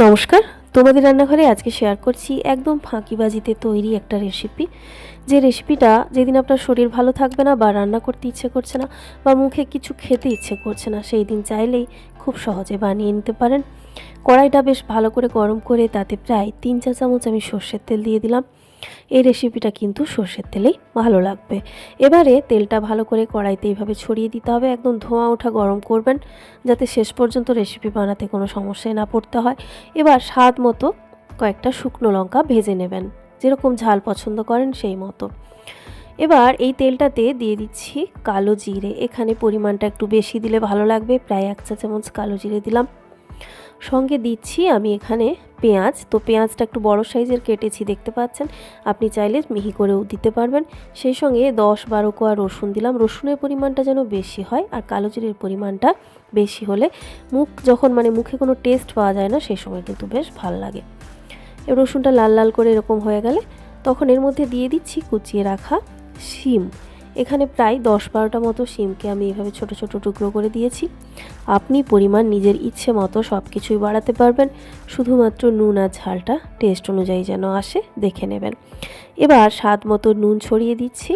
নমস্কার। তোমাদের রান্নাঘরে আজকে শেয়ার করছি একদম ফাঁকিবাজিতে তৈরি একটা রেসিপি যে রেসিপিটা যেদিন আপনার শরীর ভালো থাকবে না বা রান্না করতে ইচ্ছে করছে না বা মুখে কিছু খেতে ইচ্ছে করছে না, সেই দিন চাইলেই খুব সহজে বানিয়ে নিতে পারেন। কড়াইটা বেশ ভালো করে গরম করে তাতে প্রায় তিন চা চামচ আমি সর্ষের তেল দিয়ে দিলাম। এই রেসিপিটা কিন্তু সর্ষের তেলেই ভালো লাগবে। এবারে তেলটা ভালো করে কড়াইতে এইভাবে ছড়িয়ে দিতে হবে। একদম ধোঁয়া ওঠা গরম করবেন, যাতে শেষ পর্যন্ত রেসিপি বানাতে কোনো সমস্যায় না পড়তে হয়। এবার স্বাদ মতো কয়েকটা শুকনো লঙ্কা ভেজে নেবেন, যেরকম ঝাল পছন্দ করেন সেই মতো। এবার এই তেলটাতে দিয়ে দিচ্ছি কালো জিরে। এখানে পরিমাণটা একটু বেশি দিলে ভালো লাগবে। প্রায় এক চা চামচ কালো জিরে দিলাম। সঙ্গে দিচ্ছি, আমি এখানে পেঁয়াজ। তো পেঁয়াজটা একটু বড় সাইজের কেটেছি, দেখতে পাচ্ছেন? আপনি চাইলে মিহি করেও দিতে পারবেন। সেই সঙ্গে দশ বারো কোয়া রসুন দিলাম। রসুনের পরিমাণটা যেন বেশি হয় আর কালো জিরের পরিমাণটা বেশি হলে মুখ যখন মানে মুখে কোনো টেস্ট পাওয়া যায় না সেই সময় কিন্তু বেশ ভালো লাগে। রসুনটা লাল লাল করে এরকম হয়ে গেলে তখন এর মধ্যে দিয়ে দিচ্ছি কুচিয়ে রাখা শিম। এখানে প্রায় দশ বারোটা মতো শিমকে আমি এভাবে ছোট ছোট টুকরো করে দিয়েছি। আপনি পরিমাণ নিজের ইচ্ছে মতো সব কিছুই বাড়াতে পারবেন, শুধুমাত্র নুন আর ঝালটা টেস্ট অনুযায়ী যেন আসে, দেখে নেবেন। এবার স্বাদ মতো নুন ছড়িয়ে দিচ্ছি।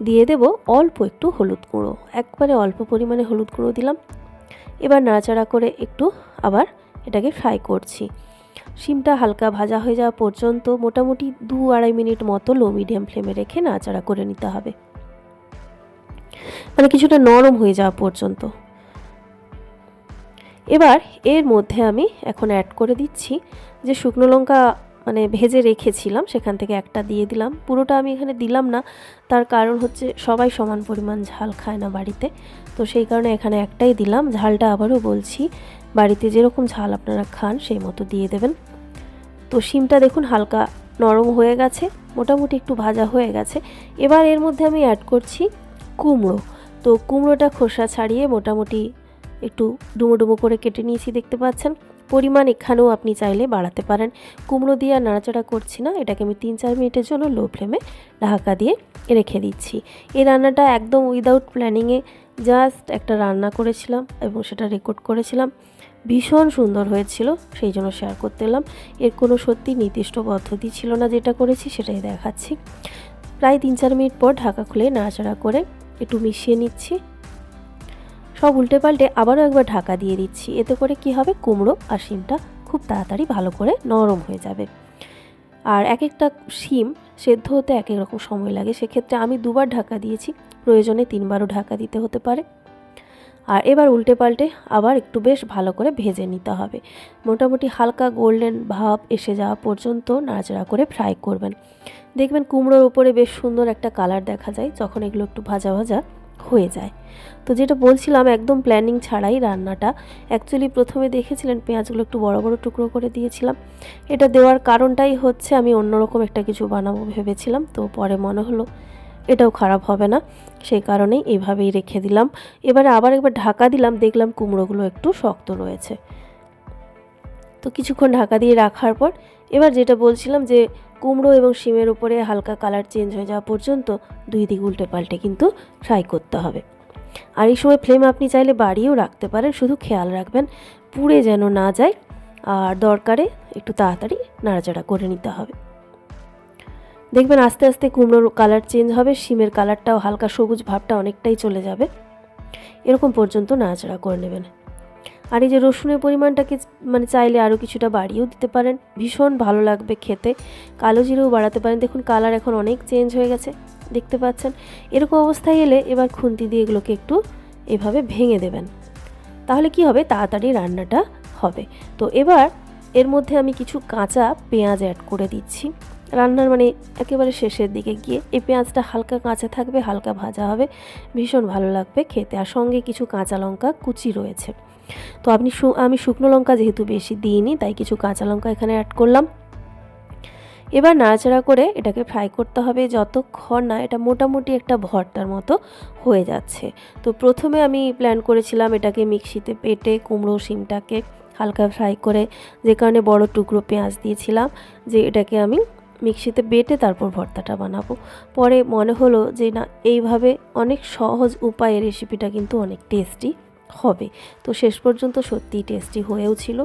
দিয়ে দেব অল্প একটু হলুদ গুঁড়ো। একবারে অল্প পরিমাণে হলুদ গুঁড়ো দিলাম। এবার নাড়াচাড়া করে একটু আবার এটাকে ফ্রাই করছি। শিমটা হালকা ভাজা হয়ে যাওয়া পর্যন্ত মোটামুটি দু আড়াই মিনিট মতো লো মিডিয়াম ফ্লেমে রেখে নাড়াচাড়া করে নিতে হবে। মানে কিছুটা নরম হয়ে যাওয়া পর্যন্ত। এবার এর মধ্যে আমি এখন অ্যাড করে দিচ্ছি যে শুকনো লঙ্কা মানে ভেজে রেখেছিলাম, সেখান থেকে একটা দিয়ে দিলাম। পুরোটা আমি এখানে দিলাম না, তার কারণ হচ্ছে সবাই সমান পরিমাণ ঝাল খায় না বাড়িতে। তো সেই কারণে এখানে একটাই দিলাম। ঝালটা আবারও বলছি, বাড়িতে যেরকম ঝাল আপনারা খান, সেই মতো দিয়ে দেবেন। তো শিমটা দেখুন হালকা নরম হয়ে গেছে, মোটামুটি একটু ভাজা হয়ে গেছে। এবার এর মধ্যে আমি অ্যাড করছি কুমড়ো। তো কুমড়োটা খোসা ছাড়িয়ে মোটামুটি একটু ডুমো ডুমো করে কেটে নিয়েছি, দেখতে পাচ্ছেন? পরিমাণ এখানেও আপনি চাইলে বাড়াতে পারেন। কুমড়ো দিয়ে আর নাড়াচাড়া করছি না, এটাকে আমি তিন চার মিনিটের জন্য লো ফ্লেমে ঢাকা দিয়ে রেখে দিচ্ছি। এই রান্নাটা একদম উইদাউট প্ল্যানিংয়ে জাস্ট একটা রান্না করেছিলাম এবং সেটা রেকর্ড করেছিলাম। ভীষণ সুন্দর হয়েছিল, সেই জন্য শেয়ার করতে এলাম। এর কোনো সত্যি নির্দিষ্ট পদ্ধতি ছিল না, যেটা করেছি সেটাই দেখাচ্ছি। প্রায় তিন চার মিনিট পর ঢাকা খুলে নাড়াচাড়া করে একটু মিশিয়ে নিচ্ছি। সব উল্টে পাল্টে আবারও একবার ঢাকা দিয়ে দিচ্ছি। এতে করে কি হবে? কুমড়ো আর শিমটা খুব তাড়াতাড়ি ভালো করে নরম হয়ে যাবে। আর এক একটা শিম সেদ্ধ হতে এক এক রকম সময় লাগে। সেক্ষেত্রে আমি দুবার ঢাকা দিয়েছি। প্রয়োজনে তিনবারও ঢাকা দিতে হতে পারে। আর এবার উল্টে পাল্টে আবার একটু বেশ ভালো করে ভেজে নিতে হবে। মোটামুটি হালকা গোল্ডেন ভাব এসে যাওয়া পর্যন্ত নাড়াচাড়া করে ফ্রাই করবেন। দেখবেন কুমড়োর উপরে বেশ সুন্দর একটা কালার দেখা যায় যখন এগুলো একটু ভাজা ভাজা হয়ে যায়। তো যেটা বলছিলাম, একদম প্ল্যানিং ছাড়াই রান্নাটা। অ্যাকচুয়ালি প্রথমে দেখেছিলেন পেঁয়াজগুলো একটু বড় বড় টুকরো করে দিয়েছিলাম। এটা দেওয়ার কারণটাই হচ্ছে আমি অন্যরকম একটা কিছু বানাবো ভেবেছিলাম, তো পরে মনে হলো এটাও খারাপ হবে না। সেই কারণেই এভাবেই রেখে দিলাম। এবারে আবার একবার ঢাকা দিলাম, দেখলাম কুমড়োগুলো একটু শক্ত রয়েছে। তো কিছুক্ষণ ঢাকা দিয়ে রাখার পর, এবার যেটা বলছিলাম যে, কুমড়ো এবং শিমের উপরে হালকা কালার চেঞ্জ হয়ে যাওয়া পর্যন্ত দুই দিক উল্টে পাল্টে কিন্তু ফ্রাই করতে হবে। আর এই সময় ফ্লেম আপনি চাইলে বাড়িয়েও রাখতে পারেন, শুধু খেয়াল রাখবেন, পুড়ে যেন না যায়। আর দরকারে একটু তাড়াতাড়ি নাড়াচাড়া করে নিতে হবে। দেখবেন আস্তে আস্তে কুমড়োর কালার চেঞ্জ হবে, শিমের কালারটাও হালকা সবুজ ভাবটা অনেকটাই চলে যাবে। এরকম পর্যন্ত নাড়াচাড়া করে নেবেন। আর এই যে রসুনের পরিমাণটাকে মানে চাইলে আরও কিছুটা বাড়িয়েও দিতে পারেন। ভীষণ ভালো লাগবে খেতে। কালো জিরেও বাড়াতে পারেন। দেখুন কালার এখন অনেক চেঞ্জ হয়ে গেছে, দেখতে পাচ্ছেন। এরকম অবস্থায় এলে এবার খুন্তি দিয়ে এগুলোকে একটু এভাবে ভেঙে দেবেন। তাহলে কি হবে? তাড়াতাড়ি রান্নাটা হবে। তো এবার এর মধ্যে আমি কিছু কাঁচা পেঁয়াজ অ্যাড করে দিচ্ছি। রান্নার মানে একেবারে শেষের দিকে গিয়ে এই পেঁয়াজটা হালকা কাঁচা থাকবে, হালকা ভাজা হবে, ভীষণ ভালো লাগবে খেতে। আর সঙ্গে কিছু কাঁচা লঙ্কা কুচি রয়েছে। তো আপনি আমি শুকনো লঙ্কা যেহেতু বেশি দিইনি, তাই কিছু কাঁচা লঙ্কা এখানে অ্যাড করলাম। এবার নাড়াচাড়া করে এটাকে ফ্রাই করতে হবে যতক্ষণ না এটা মোটামুটি একটা ভর্তার মতো হয়ে যাচ্ছে। তো প্রথমে আমি প্ল্যান করেছিলাম এটাকে মিক্সিতে পেটে কুমড়ো শিমটাকে হালকা ফ্রাই করে, যে কারণে বড় টুকরো পেঁয়াজ দিয়েছিলাম, যে এটাকে আমি মিক্সিতে বেটে তারপর ভর্তাটা বানাবো। পরে মনে হলো যে না, এইভাবে অনেক সহজ উপায়ে রেসিপিটা কিন্তু অনেক টেস্টি হবে। তো শেষ পর্যন্ত সত্যিই টেস্টি হয়েও ছিল।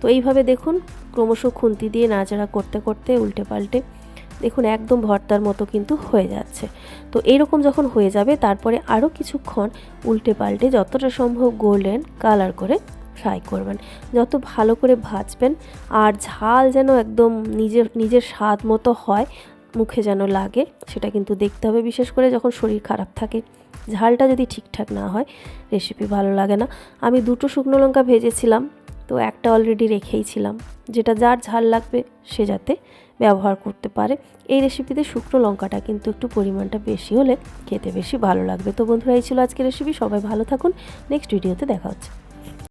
তো এইভাবে দেখুন, ক্রমশ খুন্তি দিয়ে নাড়াচাড়া করতে করতে উল্টে পাল্টে দেখুন একদম ভর্তার মতো কিন্তু হয়ে যাচ্ছে। তো এইরকম যখন হয়ে যাবে, তারপরে আরও কিছুক্ষণ উল্টে পাল্টে যতটা সম্ভব গোল্ডেন কালার করে ফ্রাই করবেন। যত ভালো করে ভাজবেন আর ঝাল যেন একদম নিজের নিজের স্বাদ মতো হয়, মুখে যেন লাগে, সেটা কিন্তু দেখতে হবে, বিশেষ করে যখন শরীর খারাপ থাকে। ঝালটা যদি ঠিকঠাক না হয় রেসিপি ভালো লাগে না। আমি দুটো শুকনো লঙ্কা ভেজেছিলাম, তো একটা অলরেডি রেখেই ছিলাম যেটা যার ঝাল লাগবে, সে যাতে ব্যবহার করতে পারে। এই রেসিপিতে শুকনো লঙ্কাটা কিন্তু একটু পরিমাণটা বেশি হলে খেতে বেশি ভালো লাগবে। তো বন্ধুরা, এই ছিল আজকের রেসিপি সবাই ভালো থাকুন নেক্সট ভিডিওতে দেখা হচ্ছে।